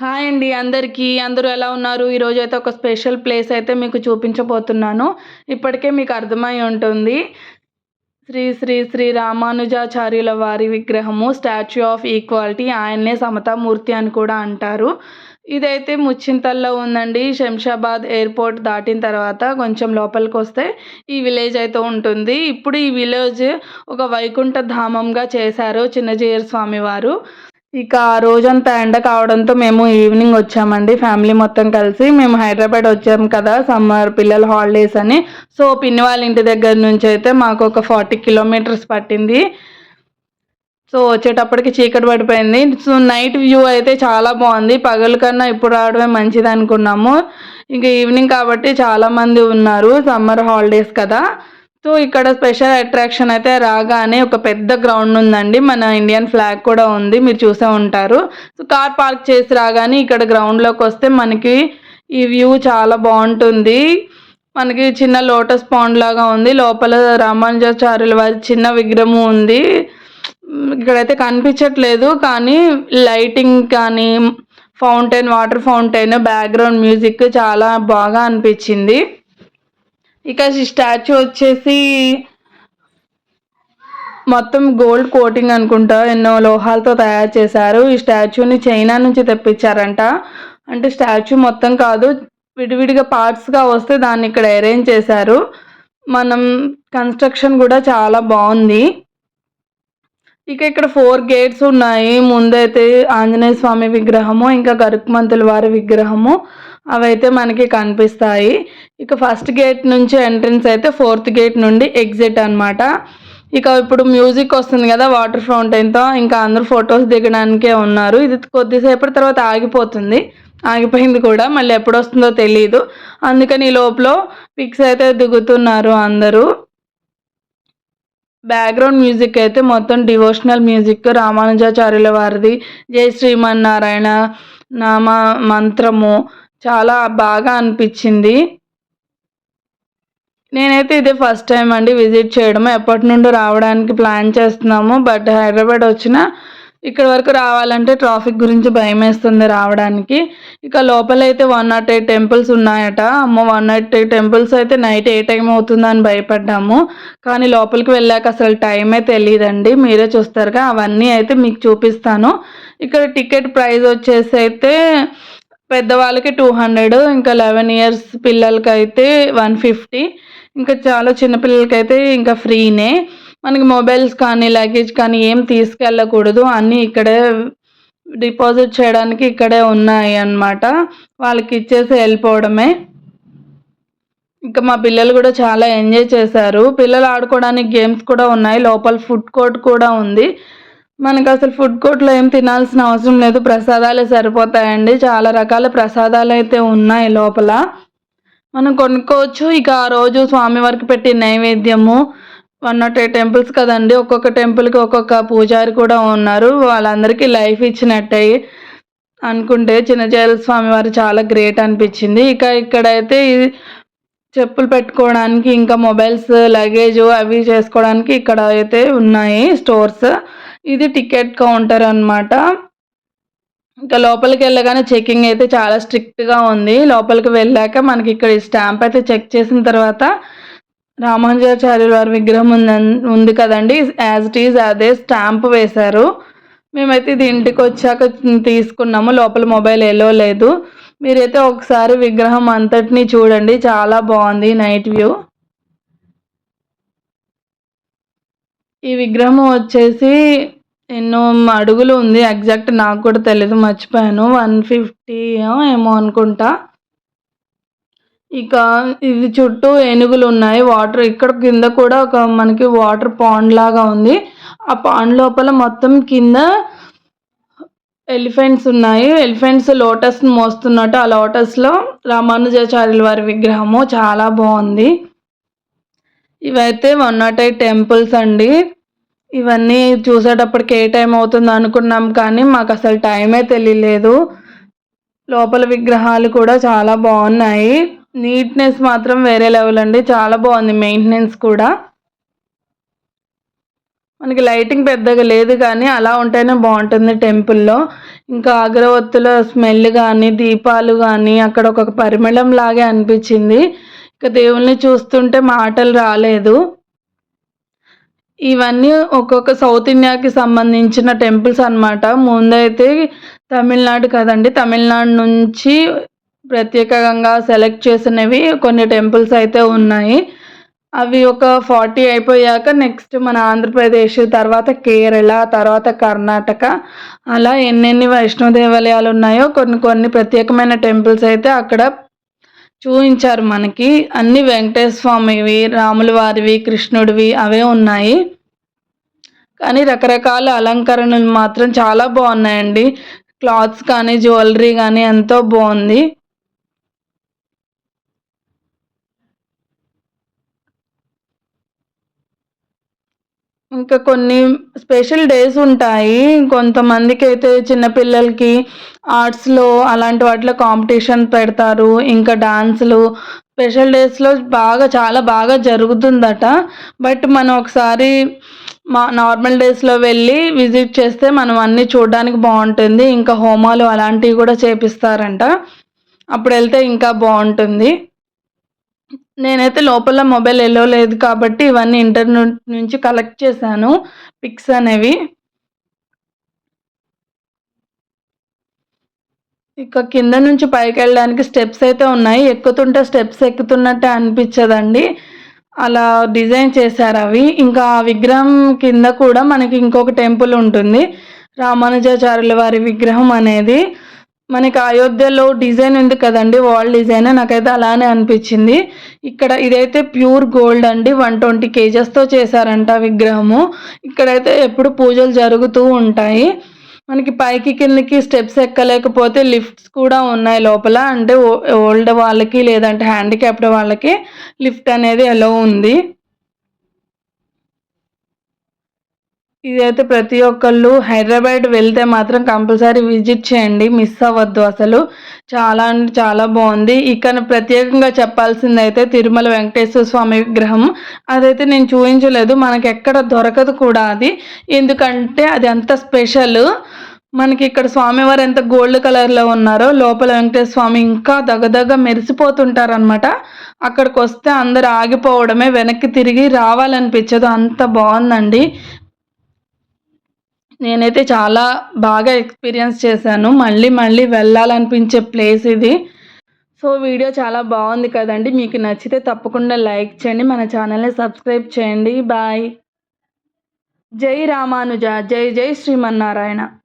Hi అండి అందరికీ. అందరూ ఎలా ఉన్నారు? ఈరోజు అయితే ఒక స్పెషల్ ప్లేస్ అయితే మీకు చూపించబోతున్నాను. ఇప్పటికే మీకు అర్థమై ఉంటుంది. శ్రీ శ్రీ శ్రీ రామానుజాచార్యుల వారి విగ్రహము స్టాచ్యూ ఆఫ్ ఈక్వాలిటీ ఆయన్నే సమతామూర్తి అని కూడా అంటారు. ఇదైతే ముచ్చింతల్లో ఉందండి. శంషాబాద్ ఎయిర్పోర్ట్ దాటిన తర్వాత కొంచెం లోపలికి వస్తే ఈ విలేజ్ అయితే ఉంటుంది. ఇప్పుడు ఈ విలేజ్ ఒక వైకుంఠ ధామంగా చేశారు చిన్నజీయర్ స్వామి వారు. ఇక ఆ రోజంతా ఎండ కావడంతో మేము ఈవినింగ్ వచ్చామండి. ఫ్యామిలీ మొత్తం కలిసి మేము హైదరాబాద్ వచ్చాము కదా సమ్మర్ పిల్లల హాలిడేస్ అని. సో పిన్ని వాళ్ళ ఇంటి దగ్గర నుంచి అయితే మాకు ఒక ఫార్టీ కిలోమీటర్స్ పట్టింది. సో వచ్చేటప్పటికి చీకటి పడిపోయింది. సో నైట్ వ్యూ అయితే చాలా బాగుంది. పగల కన్నా ఇప్పుడు రావడమే మంచిది అనుకున్నాము ఇంకా ఈవినింగ్ కాబట్టి చాలామంది ఉన్నారు. సమ్మర్ హాలిడేస్ కదా. సో ఇక్కడ స్పెషల్ అట్రాక్షన్ అయితే రాగానే ఒక పెద్ద గ్రౌండ్ ఉందండి. మన ఇండియన్ ఫ్లాగ్ కూడా ఉంది. మీరు చూసే ఉంటారు. సో కార్ పార్క్ చేసి రాగానే ఇక్కడ గ్రౌండ్లోకి వస్తే మనకి ఈ వ్యూ చాలా బాగుంటుంది. మనకి చిన్న లోటస్ పాండ్ లాగా ఉంది. లోపల రామానుజాచార్యుల వారి చిన్న విగ్రహం ఉంది. ఇక్కడైతే కనిపించట్లేదు కానీ లైటింగ్ కానీ fountain water fountain background music చాలా బాగా అనిపించింది. ఇక స్టాచ్యూ వచ్చేసి మొత్తం గోల్డ్ కోటింగ్ అనుకుంటా ఎన్నో లోహాలతో తయారు చేశారు. ఈ స్టాచ్యూని చైనా నుంచి తెప్పించారంట. అంటే స్టాచ్యూ మొత్తం కాదు విడివిడిగా పార్ట్స్గా వస్తే దాన్ని ఇక్కడ అరేంజ్ చేశారు. మనం కన్స్ట్రక్షన్ కూడా చాలా బాగుంది. ఇక ఇక్కడ ఫోర్ గేట్స్ ఉన్నాయి. ముందైతే ఆంజనేయ స్వామి విగ్రహము ఇంకా గరుక్మంతుల వారి విగ్రహము అవైతే మనకి కనిపిస్తాయి. ఇక ఫస్ట్ గేట్ నుంచి ఎంట్రన్స్ అయితే ఫోర్త్ గేట్ నుండి ఎగ్జిట్ అనమాట ఇక ఇప్పుడు మ్యూజిక్ వస్తుంది కదా వాటర్ ఫౌంటైన్తో ఇంకా అందరూ ఫొటోస్ దిగడానికే ఉన్నారు. ఇది కొద్దిసేపటి తర్వాత ఆగిపోతుంది. ఆగిపోయింది కూడా మళ్ళీ ఎప్పుడు వస్తుందో తెలియదు అందుకని ఈ లోపల పిక్స్ అయితే దిగుతున్నారు అందరూ. బ్యాక్గ్రౌండ్ మ్యూజిక్ అయితే మొత్తం డివోషనల్ మ్యూజిక్ రామానుజాచార్యుల వారిది. జై శ్రీమన్నారాయణ నామ మంత్రము. చాలా బాగా అనిపించింది. నేనైతే ఇదే ఫస్ట్ టైం అండి విజిట్ చేయడం ఎప్పటి నుండి రావడానికి ప్లాన్ చేస్తున్నాము. బట్ హైదరాబాద్ వచ్చిన ఇక్కడ వరకు రావాలంటే ట్రాఫిక్ గురించి భయం వేస్తుంది రావడానికి. ఇక లోపలైతే వన్ నాట్ ఎయిట్ టెంపుల్స్ ఉన్నాయట. అమ్మ వన్ నాట్ ఎయిట్ టెంపుల్స్ అయితే నైట్ ఏ టైం అవుతుందని భయపడ్డాము. కానీ లోపలికి వెళ్ళాక అసలు టైమే తెలియదండి మీరే చూస్తారుగా అవన్నీ అయితే మీకు చూపిస్తాను. ఇక్కడ టికెట్ ప్రైస్ వచ్చేసి అయితే పెద్దవాళ్ళకి టూ హండ్రెడ్ ఇంకా లెవెన్ ఇయర్స్ పిల్లలకి అయితే వన్ ఫిఫ్టీ ఇంకా చాలా చిన్నపిల్లలకి అయితే ఇంకా ఫ్రీనే మనకి మొబైల్స్ కానీ లగేజ్ కానీ ఏం తీసుకెళ్ళకూడదు. అన్నీ ఇక్కడే డిపాజిట్ చేయడానికి ఇక్కడే ఉన్నాయి అన్నమాట. వాళ్ళకి ఇచ్చేసి వెళ్ళిపోవడమే. ఇంకా మా పిల్లలు కూడా చాలా ఎంజాయ్ చేశారు. పిల్లలు ఆడుకోవడానికి గేమ్స్ కూడా ఉన్నాయి. లోపల ఫుడ్ కోర్ట్ కూడా ఉంది. మనకు అసలు ఫుడ్ కోర్ట్లో ఏం తినాల్సిన అవసరం లేదు. ప్రసాదాలే సరిపోతాయండి. చాలా రకాల ప్రసాదాలు అయితే ఉన్నాయి లోపల. మనం కొనుక్కోవచ్చు. ఇక ఆ రోజు స్వామివారికి పెట్టి నైవేద్యము వన్ నాట్ ఎయిట్ టెంపుల్స్ కదండి. ఒక్కొక్క టెంపుల్కి ఒక్కొక్క పూజారి కూడా ఉన్నారు. వాళ్ళందరికీ లైఫ్ ఇచ్చినట్టయి అనుకుంటే చిన్నచేల స్వామి వారు చాలా గ్రేట్ అనిపించింది. ఇక ఇక్కడైతే చెప్పులు పెట్టుకోవడానికి ఇంకా మొబైల్స్ లగేజ్ అవి చేసుకోవడానికి ఇక్కడ అయితే ఉన్నాయి స్టోర్స్. ఇది టికెట్ కౌంటర్ అనమాట ఇంకా లోపలికి వెళ్ళగానే చెకింగ్ అయితే చాలా స్ట్రిక్ట్గా ఉంది. లోపలికి వెళ్ళాక మనకి ఇక్కడ స్టాంప్ అయితే చెక్ చేసిన తర్వాత రామానుజాచార్యుల వారి విగ్రహం ఉంది ఉంది కదండి. యాజ్ ఇట్ ఈజ్ అదే స్టాంప్ వేశారు. మేమైతే ఇది ఇంటికి వచ్చాక తీసుకున్నాము. లోపల మొబైల్ ఎలో లేదు. మీరైతే ఒకసారి విగ్రహం అంతటిని చూడండి. చాలా బాగుంది నైట్ వ్యూ. ఈ విగ్రహం వచ్చేసి ఎన్నో అడుగులు ఉంది. ఎగ్జాక్ట్ నాకు కూడా తెలియదు మర్చిపోయాను. వన్ ఫిఫ్టీ ఏమో అనుకుంటా. ఇక ఇది చుట్టూ ఏనుగులు ఉన్నాయి వాటర్ ఇక్కడ కింద కూడా ఒక మనకి వాటర్ పాండ్ లాగా ఉంది. ఆ పాండ్ లోపల మొత్తం కింద ఎలిఫెంట్స్ ఉన్నాయి. ఎలిఫెంట్స్ లోటస్ మోస్తున్నట్టు ఆ లోటస్లో రామానుజాచార్యుల వారి విగ్రహము చాలా బాగుంది. ఇవైతే వన్ నాట్ ఎయిట్ టెంపుల్స్ అండి. ఇవన్నీ చూసేటప్పటికి ఏ టైం అవుతుంది అనుకున్నాం కానీ మాకు అసలు టైమే తెలియలేదు. లోపల విగ్రహాలు కూడా చాలా బాగున్నాయి. నీట్నెస్ మాత్రం వేరే లెవెల్ అండి. చాలా బాగుంది మెయింటెనెన్స్ కూడా. మనకి లైటింగ్ పెద్దగా లేదు కానీ అలా ఉంటేనే బాగుంటుంది టెంపుల్లో ఇంకా అగరవత్తుల స్మెల్ కానీ దీపాలు కానీ అక్కడ ఒక పరిమళం లాగే అనిపించింది. ఇక దేవుల్ని చూస్తుంటే మాటలు రాలేదు. ఇవన్నీ ఒక్కొక్క సౌత్ ఇండియాకి సంబంధించిన టెంపుల్స్ అనమాట ముందైతే తమిళనాడు కదండి. తమిళనాడు నుంచి ప్రత్యేకంగా సెలెక్ట్ చేసినవి కొన్ని టెంపుల్స్ అయితే ఉన్నాయి. అవి ఒక ఫార్టీ అయిపోయాక నెక్స్ట్ మన ఆంధ్రప్రదేశ్ తర్వాత కేరళ తర్వాత కర్ణాటక అలా ఎన్నెన్ని వైష్ణవ దేవాలయాలు ఉన్నాయో కొన్ని కొన్ని ప్రత్యేకమైన టెంపుల్స్ అయితే అక్కడ చూపించారు మనకి. అన్ని వెంకటేశ్వర స్వామివి రాముల వారివి కృష్ణుడివి అవే ఉన్నాయి. కానీ రకరకాల అలంకరణలు మాత్రం చాలా బాగున్నాయండి. క్లాత్స్ కానీ జ్యువెలరీ కానీ ఎంతో బాగుంది. ఇంకా కొన్ని స్పెషల్ డేస్ ఉంటాయి. కొంతమందికి అయితే చిన్నపిల్లలకి ఆర్ట్స్లో అలాంటి వాటిలో కాంపిటీషన్ పెడతారు. ఇంకా డాన్సులు. స్పెషల్ డేస్లో బాగా చాలా బాగా జరుగుతుందట. బట్ మనం ఒకసారి మా నార్మల్ డేస్లో వెళ్ళి విజిట్ చేస్తే మనం అన్నీ చూడడానికి బాగుంటుంది. ఇంకా హోమాలు అలాంటివి కూడా చేపిస్తారంట. అప్పుడు వెళ్తే ఇంకా బాగుంటుంది. నేనైతే లోపల మొబైల్ ఎల్లో లేదు కాబట్టి ఇవన్నీ ఇంటర్నెట్ నుంచి కలెక్ట్ చేశాను పిక్స్ అనేవి. ఇక కింద నుంచి పైకి వెళ్ళడానికి స్టెప్స్ అయితే ఉన్నాయి. ఎక్కుతుంటే స్టెప్స్ ఎక్కుతున్నట్టే అనిపించదండి. అలా డిజైన్ చేశారు అవి. ఇంకా ఆ విగ్రహం కింద కూడా మనకి ఇంకొక టెంపుల్ ఉంటుంది. రామానుజాచార్యుల వారి విగ్రహం అనేది. మనకి అయోధ్యలో డిజైన్ ఉంది కదండి వాల్ డిజైన్. నాకైతే అలానే అనిపించింది. ఇక్కడ ఇదైతే ప్యూర్ గోల్డ్ అండి వన్ ట్వంటీ కేజెస్తో చేశారంట విగ్రహము. ఇక్కడైతే ఎప్పుడు పూజలు జరుగుతూ ఉంటాయి. మనకి పైకి కిందకి స్టెప్స్ ఎక్కలేకపోతే లిఫ్ట్స్ కూడా ఉన్నాయి లోపల. అంటే ఓల్డ్ వాళ్ళకి లేదంటే హ్యాండిక్యాప్డ్ వాళ్ళకి లిఫ్ట్ అనేది ఎలా ఉంది. ఇదైతే ప్రతి ఒక్కళ్ళు హైదరాబాద్ వెళ్తే మాత్రం కంపల్సరీ విజిట్ చేయండి. మిస్ అవ్వద్దు అసలు. చాలా అంటే చాలా బాగుంది. ఇక్కడ ప్రత్యేకంగా చెప్పాల్సింది అయితే తిరుమల వెంకటేశ్వర స్వామి విగ్రహం. అదైతే నేను చూపించలేదు. మనకి ఎక్కడ దొరకదు కూడా అది. ఎందుకంటే అది అంత స్పెషల్. మనకి ఇక్కడ స్వామివారు ఎంత గోల్డ్ కలర్లో ఉన్నారో లోపల వెంకటేశ్వర స్వామి ఇంకా దగదగ మెరిసిపోతుంటారనమాట అక్కడికి వస్తే అందరు ఆగిపోవడమే వెనక్కి తిరిగి రావాలనిపించదు. అంత బాగుందండి. నేనైతే చాలా బాగా ఎక్స్పీరియన్స్ చేశాను. మళ్ళీ మళ్ళీ వెళ్ళాలనిపించే ప్లేస్ ఇది. సో వీడియో చాలా బాగుంది కదండి. మీకు నచ్చితే తప్పకుండా లైక్ చేయండి. మన ఛానల్ని సబ్స్క్రైబ్ చేయండి. బాయ్. జై రామానుజ. జై జై శ్రీమన్నారాయణ.